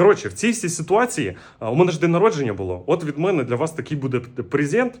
Коротше, в цій ситуації у мене ж день народження було. От від мене для вас такий буде презент.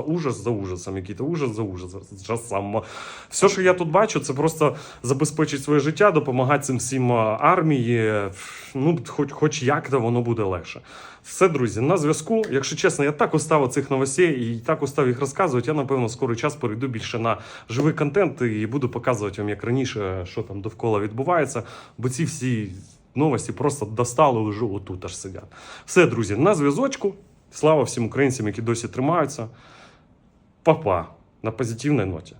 ужас за ужасом, який то ужас за ужасом. Все, що я тут бачу, це просто забезпечить своє життя, допомагати цим всім армії. Ну, хоч, хоч як то воно буде легше. Все, друзі, на зв'язку. Якщо чесно, я так устав цих новостей і так устав їх розказувати. Я напевно скоро час перейду більше на живий контент і буду показувати вам, як раніше, що там довкола відбувається. Бо ці всі новості просто достали вже отут аж сидять. Все, друзі, на зв'язочку. Слава всім українцям, які досі тримаються. Па-па. На позитивной ноті.